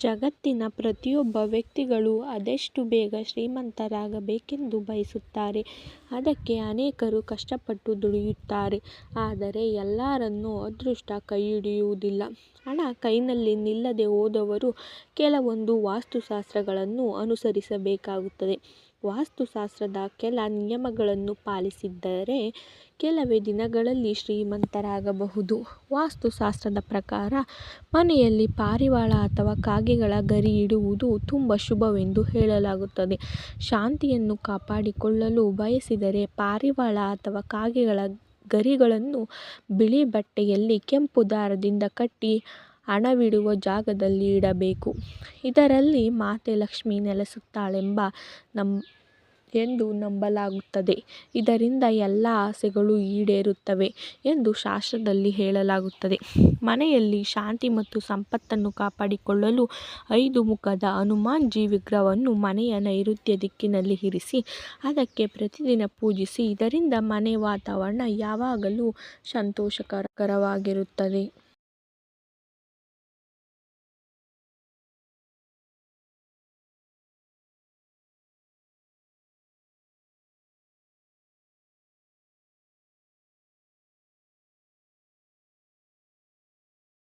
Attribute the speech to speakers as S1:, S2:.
S1: ಜಗತ್ತಿನ ಪ್ರತಿಯೊಬ್ಬ ವ್ಯಕ್ತಿಗಳು ಆದಷ್ಟು ಬೇಗ ಶ್ರೀಮಂತರಾಗಬೇಕೆಂದು ಬಯಸುತ್ತಾರೆ. ಅದಕ್ಕೆ ಅನೇಕರು ಕಷ್ಟಪಟ್ಟು ದುಡಿಯುತ್ತಾರೆ. ಆದರೆ ಎಲ್ಲರನ್ನೂ ಅದೃಷ್ಟ ಕೈಹಿಡಿಯುವುದಿಲ್ಲ. ಹಣ ಕೈನಲ್ಲಿ ನಿಲ್ಲದೆ ಹೋದವರು ಕೆಲವೊಂದು ವಾಸ್ತುಶಾಸ್ತ್ರಗಳನ್ನು ಅನುಸರಿಸಬೇಕಾಗುತ್ತದೆ. ವಾಸ್ತುಶಾಸ್ತ್ರದ ಕೆಲ ನಿಯಮಗಳನ್ನು ಪಾಲಿಸಿದರೆ ಕೆಲವೇ ದಿನಗಳಲ್ಲಿ ಶ್ರೀಮಂತರಾಗಬಹುದು. ವಾಸ್ತುಶಾಸ್ತ್ರದ ಪ್ರಕಾರ, ಮನೆಯಲ್ಲಿ ಪಾರಿವಾಳ ಅಥವಾ ಕಾಗೆಗಳ ಗರಿ ಇಡುವುದು ತುಂಬ ಶುಭವೆಂದು ಹೇಳಲಾಗುತ್ತದೆ. ಶಾಂತಿಯನ್ನು ಕಾಪಾಡಿಕೊಳ್ಳಲು ಬಯಸಿದರೆ ಪಾರಿವಾಳ ಅಥವಾ ಕಾಗೆಗಳ ಗರಿಗಳನ್ನು ಬಿಳಿ ಬಟ್ಟೆಯಲ್ಲಿ ಕೆಂಪು ದಾರದಿಂದ ಕಟ್ಟಿ ಹಣವಿಡುವ ಜಾಗದಲ್ಲಿ ಇಡಬೇಕು. ಇದರಲ್ಲಿ ಮಾತೆ ಲಕ್ಷ್ಮಿ ನೆಲೆಸುತ್ತಾಳೆಂಬ ನಂಬ್ ಎಂದು ನಂಬಲಾಗುತ್ತದೆ. ಇದರಿಂದ ಎಲ್ಲ ಆಸೆಗಳು ಈಡೇರುತ್ತವೆ ಎಂದು ಶಾಸ್ತ್ರದಲ್ಲಿ ಹೇಳಲಾಗುತ್ತದೆ. ಮನೆಯಲ್ಲಿ ಶಾಂತಿ ಮತ್ತು ಸಂಪತ್ತನ್ನು ಕಾಪಾಡಿಕೊಳ್ಳಲು ಐದು ಮುಖದ ಹನುಮಾನ್ಜಿ ವಿಗ್ರಹವನ್ನು ಮನೆಯ ನೈಋತ್ಯ ದಿಕ್ಕಿನಲ್ಲಿ ಇರಿಸಿ, ಅದಕ್ಕೆ ಪ್ರತಿದಿನ ಪೂಜಿಸಿ. ಇದರಿಂದ ಮನೆ ವಾತಾವರಣ ಯಾವಾಗಲೂ ಸಂತೋಷಕರವಾಗಿರುತ್ತದೆ.